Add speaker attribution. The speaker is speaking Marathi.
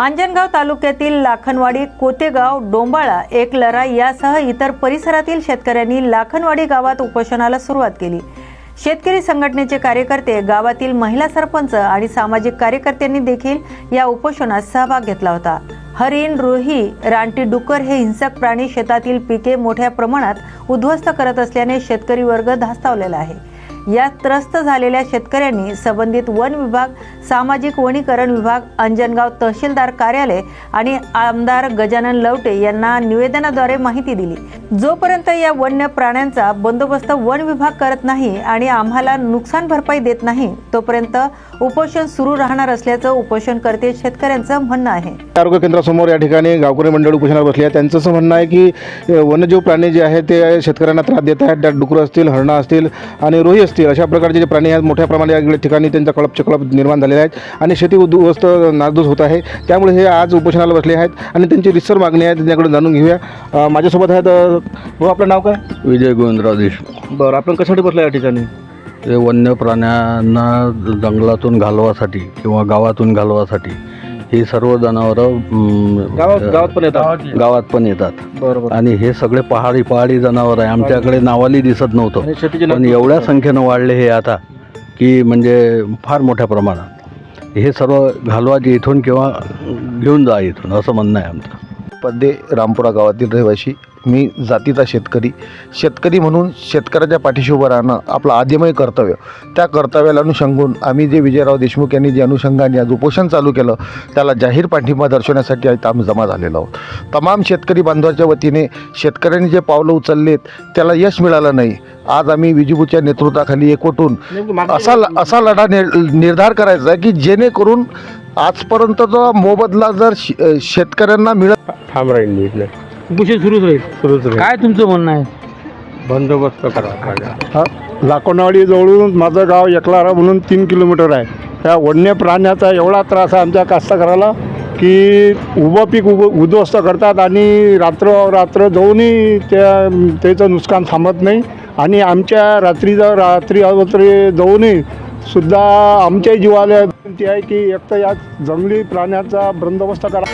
Speaker 1: अंजनगाव तालुक्यातील लाखनवाडी कोतेगाव डोंबाळा एकलरा यासह इतर परिसरातील शेतकऱ्यांनी लाखनवाडी गावात उपोषणाला सुरुवात केली. शेतकरी संघटनेचे कार्यकर्ते गावातील महिला सरपंच आणि सामाजिक कार्यकर्त्यांनी देखील या उपोषणात सहभाग घेतला होता. हरिण रोही रानटी डुक्कर हे हिंसक प्राणी शेतातील पिके मोठ्या प्रमाणात उद्ध्वस्त करत असल्याने शेतकरी वर्ग धास्तावलेला आहे. यात त्रस्त झालेल्या शेतकऱ्यांनी संबंधित वन विभाग सामाजिक वनीकरण विभाग अंजनगाव तहसीलदार कार्यालय आणि आमदार गजानन लवटे यांना निवेदनाद्वारे माहिती दिली. जोपर्यंत या वन्य प्राण्यांचा बंदोबस्त वन विभाग करत नाही आणि आम्हाला नुकसान भरपाई देत नाही तोपर्यंत उपोषण सुरू राहणार असल्याचं उपोषणकर्ते शेतकऱ्यांचं म्हणणं आहे.
Speaker 2: आरोग्य केंद्रासमोर या ठिकाणी गावकरी मंडळ उपोषणावर बसले आहे त्यांचं असं म्हणणं आहे की वन्यजीव प्राणी जे आहेत ते शेतकऱ्यांना त्रास देत आहेत. त्यात डुकरं असतील हरणं असतील आणि रोही असतील अशा प्रकारचे जे प्राणी आहेत मोठ्या प्रमाणात या ठिकाणी त्यांचा कळप चकळप निर्माण झालेले आहेत आणि शेती उद्ध्वस्त नासधूस होत आहे. त्यामुळे हे आज उपोषणाला बसले आहेत आणि त्यांची रिसर मागणी आहे त्यांच्याकडून जाणून घेऊया. माझ्यासोबत आहेत अ, भाऊ आपलं नाव काय?
Speaker 3: विजय गोविंदराव देशमुख.
Speaker 2: बरं आपण कशासाठी बसलं या ठिकाणी?
Speaker 3: ते वन्य प्राण्यांना जंगलातून घालवासाठी किंवा गावातून घालवासाठी ही सर्व जनावरं अं,
Speaker 2: गावात गावात पण येतात.
Speaker 3: गावात पण येतात.
Speaker 2: बरं बरं.
Speaker 3: आणि हे सगळे पहाडी पहाडी जनावर आहे. आमच्याकडे नावाली दिसत नव्हतं.
Speaker 2: आणि शेतीचे
Speaker 3: पण एवढ्या संख्येनं वाढले हे आता की म्हणजे फार मोठ्या प्रमाणात. हे सर्व घालवाचे इथून किंवा घेऊन जा इथून असं म्हणणं आहे आमचं.
Speaker 4: पद्दे रामपुरा गावातील रहिवासी मी जातीचा शेतकरी. शेतकरी म्हणून शेतकऱ्याच्या पाठीशी उभं राहणं आपलं आदिमय कर्तव्य. त्या कर्तव्याला अनुषंगून आम्ही जे विजयराव देशमुख यांनी जे अनुषंगाने आज उपोषण चालू केलं त्याला जाहीर पाठिंबा दर्शवण्यासाठी आज आम्ही जमा झालेलो आहोत. तमाम शेतकरी बांधवाच्या वतीने शेतकऱ्यांनी जे पावलं उचललेत त्याला यश मिळालं नाही. आज आम्ही विजिबूच्या नेतृत्वाखाली एकवटून असा असा लढा निर्धार करायचा आहे की जेणेकरून आजपर्यंत जो मोबदला जर शे- शेतकऱ्यांना मिळत
Speaker 5: थांब राहील मी इथलं
Speaker 6: उपोषण सुरूच राहील.
Speaker 5: सुरूच राहील.
Speaker 6: काय तुमचं म्हणणं आहे?
Speaker 5: बंदोबस्त करा.
Speaker 7: हा लाकोणवाडी जवळून माझं गाव एकलारा म्हणून तीन किलोमीटर आहे. त्या वन्य प्राण्याचा एवढा त्रास आहे आमच्या कास्तकाराला की उभं पीक उभं उद्ध्वस्त करतात आणि रात्र रात्र जाऊनही त्या त्याचं नुकसान थांबत नाही. आणि आमच्या रात्रीचं रात्री अवत्री जाऊनही सुद्धा आमच्या जीवाला विनंती आहे की एक तर या जंगली प्राण्याचा बंदोबस्त करा.